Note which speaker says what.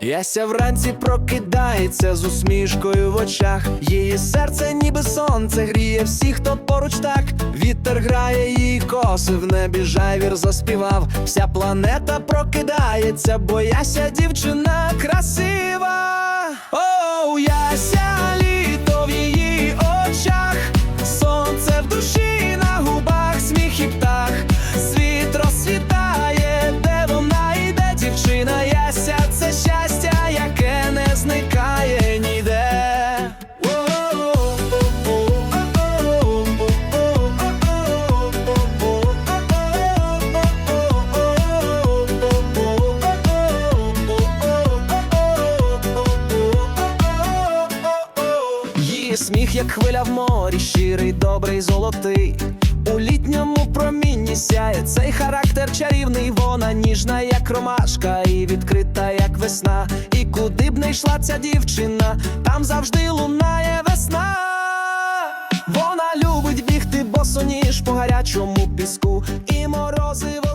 Speaker 1: Яся вранці прокидається з усмішкою в очах. Її серце, ніби сонце, гріє всіх, хто поруч так. Вітер грає її коси, в небі жайвір заспівав. Вся планета прокидається, бо Яся дівчина красива. Сміх, як хвиля в морі, щирий, добрий, золотий. У літньому промінні сяє цей характер чарівний, вона ніжна, як ромашка, і відкрита, як весна. І куди б не йшла ця дівчина, там завжди лунає весна. Вона любить бігти босоніж по гарячому піску, і здивує